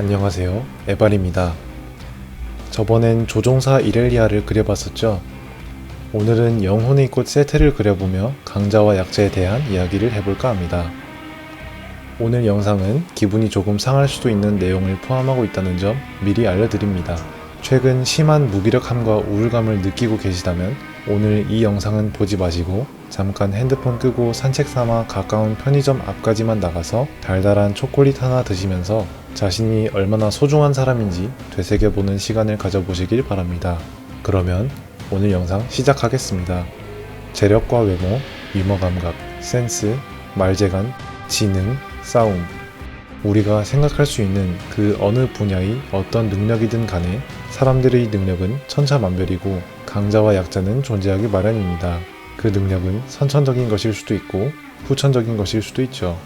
안녕하세요. 에발입니다. 저번엔 조종사 이렐리아를 그려봤었죠? 오늘은 영혼의 꽃 세트를 그려보며 강자와 약자에 대한 이야기를 해볼까 합니다. 오늘 영상은 기분이 조금 상할 수도 있는 내용을 포함하고 있다는 점 미리 알려드립니다. 최근 심한 무기력함과 우울감을 느끼고 계시다면 오늘 이 영상은 보지 마시고 잠깐 핸드폰 끄고 산책 삼아 가까운 편의점 앞까지만 나가서 달달한 초콜릿 하나 드시면서 자신이 얼마나 소중한 사람인지 되새겨보는 시간을 가져보시길 바랍니다. 그러면 오늘 영상 시작하겠습니다. 재력과 외모, 유머 감각, 센스, 말재간, 지능, 싸움. 우리가 생각할 수 있는 그 어느 분야의 어떤 능력이든 간에 사람들의 능력은 천차만별이고 강자와 약자는 존재하기 마련입니다. 그 능력은 선천적인 것일 수도 있고 후천적인 것일 수도 있죠.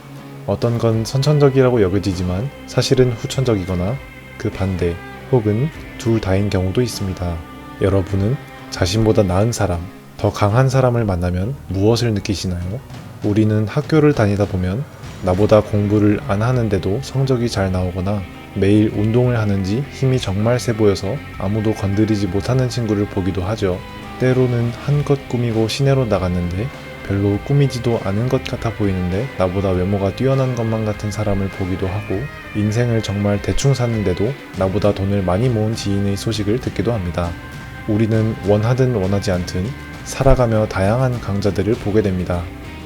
어떤 건 선천적이라고 여겨지지만 사실은 후천적이거나 그 반대 혹은 둘 다인 경우도 있습니다. 여러분은 자신보다 나은 사람, 더 강한 사람을 만나면 무엇을 느끼시나요? 우리는 학교를 다니다 보면 나보다 공부를 안 하는데도 성적이 잘 나오거나 매일 운동을 하는지 힘이 정말 세 보여서 아무도 건드리지 못하는 친구를 보기도 하죠. 때로는 한껏 꾸미고 시내로 나갔는데 별로 꾸미지도 않은 것 같아 보이는데 나보다 외모가 뛰어난 것만 같은 사람을 보기도 하고 인생을 정말 대충 사는데도 나보다 돈을 많이 모은 지인의 소식을 듣기도 합니다. 우리는 원하든 원하지 않든 살아가며 다양한 강자들을 보게 됩니다.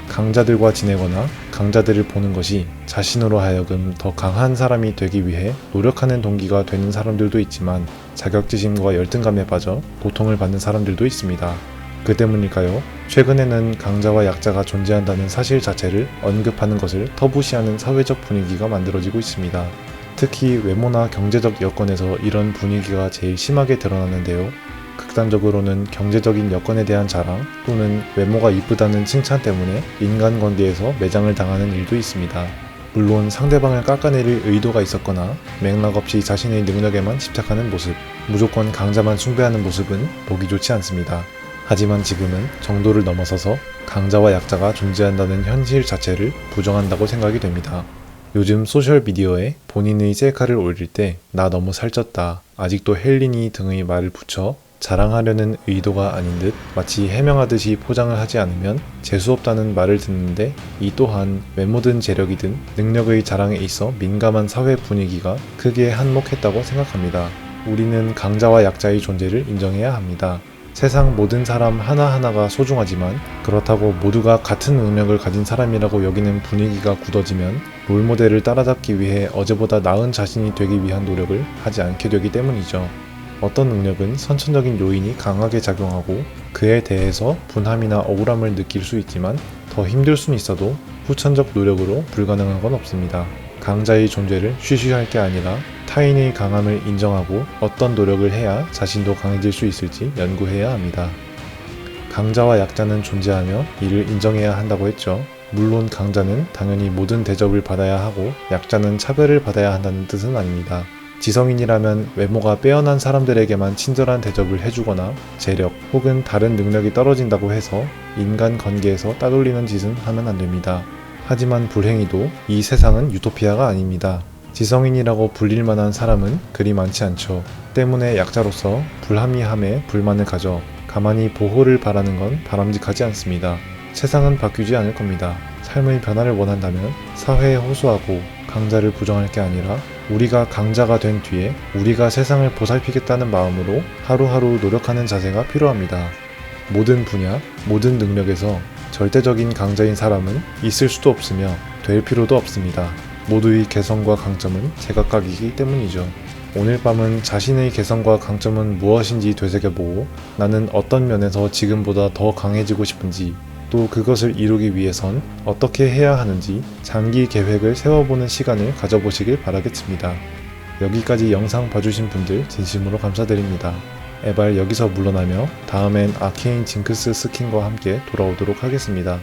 강자들과 지내거나 강자들을 보는 것이 자신으로 하여금 더 강한 사람이 되기 위해 노력하는 동기가 되는 사람들도 있지만 자격지심과 열등감에 빠져 고통을 받는 사람들도 있습니다. 그 때문일까요? 최근에는 강자와 약자가 존재한다는 사실 자체를 언급하는 것을 터부시하는 사회적 분위기가 만들어지고 있습니다. 특히 외모나 경제적 여건에서 이런 분위기가 제일 심하게 드러나는데요. 극단적으로는 경제적인 여건에 대한 자랑 또는 외모가 이쁘다는 칭찬 때문에 인간관계에서 매장을 당하는 일도 있습니다. 물론 상대방을 깎아내릴 의도가 있었거나 맥락 없이 자신의 능력에만 집착하는 모습, 무조건 강자만 숭배하는 모습은 보기 좋지 않습니다. 하지만 지금은 정도를 넘어서서 강자와 약자가 존재한다는 현실 자체를 부정한다고 생각이 됩니다. 요즘 소셜미디어에 본인의 셀카를 올릴 때 나 너무 살쪘다, 아직도 헬리니 등의 말을 붙여 자랑하려는 의도가 아닌 듯 마치 해명하듯이 포장을 하지 않으면 재수없다는 말을 듣는데 이 또한 외모든 재력이든 능력의 자랑에 있어 민감한 사회 분위기가 크게 한몫했다고 생각합니다. 우리는 강자와 약자의 존재를 인정해야 합니다. 세상 모든 사람 하나하나가 소중하지만 그렇다고 모두가 같은 능력을 가진 사람이라고 여기는 분위기가 굳어지면 롤모델을 따라잡기 위해 어제보다 나은 자신이 되기 위한 노력을 하지 않게 되기 때문이죠. 어떤 능력은 선천적인 요인이 강하게 작용하고 그에 대해서 분함이나 억울함을 느낄 수 있지만 더 힘들 수는 있어도 후천적 노력으로 불가능한 건 없습니다. 강자의 존재를 쉬쉬할 게 아니라 타인의 강함을 인정하고 어떤 노력을 해야 자신도 강해질 수 있을지 연구해야 합니다. 강자와 약자는 존재하며 이를 인정해야 한다고 했죠. 물론 강자는 당연히 모든 대접을 받아야 하고 약자는 차별을 받아야 한다는 뜻은 아닙니다. 지성인이라면 외모가 빼어난 사람들에게만 친절한 대접을 해주거나 재력 혹은 다른 능력이 떨어진다고 해서 인간 관계에서 따돌리는 짓은 하면 안 됩니다. 하지만 불행히도 이 세상은 유토피아가 아닙니다. 지성인이라고 불릴 만한 사람은 그리 많지 않죠. 때문에 약자로서 불합리함에 불만을 가져 가만히 보호를 바라는 건 바람직하지 않습니다. 세상은 바뀌지 않을 겁니다. 삶의 변화를 원한다면 사회에 호소하고 강자를 부정할 게 아니라 우리가 강자가 된 뒤에 우리가 세상을 보살피겠다는 마음으로 하루하루 노력하는 자세가 필요합니다. 모든 분야, 모든 능력에서 절대적인 강자인 사람은 있을 수도 없으며 될 필요도 없습니다. 모두의 개성과 강점은 제각각이기 때문이죠. 오늘 밤은 자신의 개성과 강점은 무엇인지 되새겨보고 나는 어떤 면에서 지금보다 더 강해지고 싶은지 또 그것을 이루기 위해선 어떻게 해야 하는지 장기 계획을 세워보는 시간을 가져보시길 바라겠습니다. 여기까지 영상 봐주신 분들 진심으로 감사드립니다. 에발 여기서 물러나며 다음엔 아케인 징크스 스킨과 함께 돌아오도록 하겠습니다.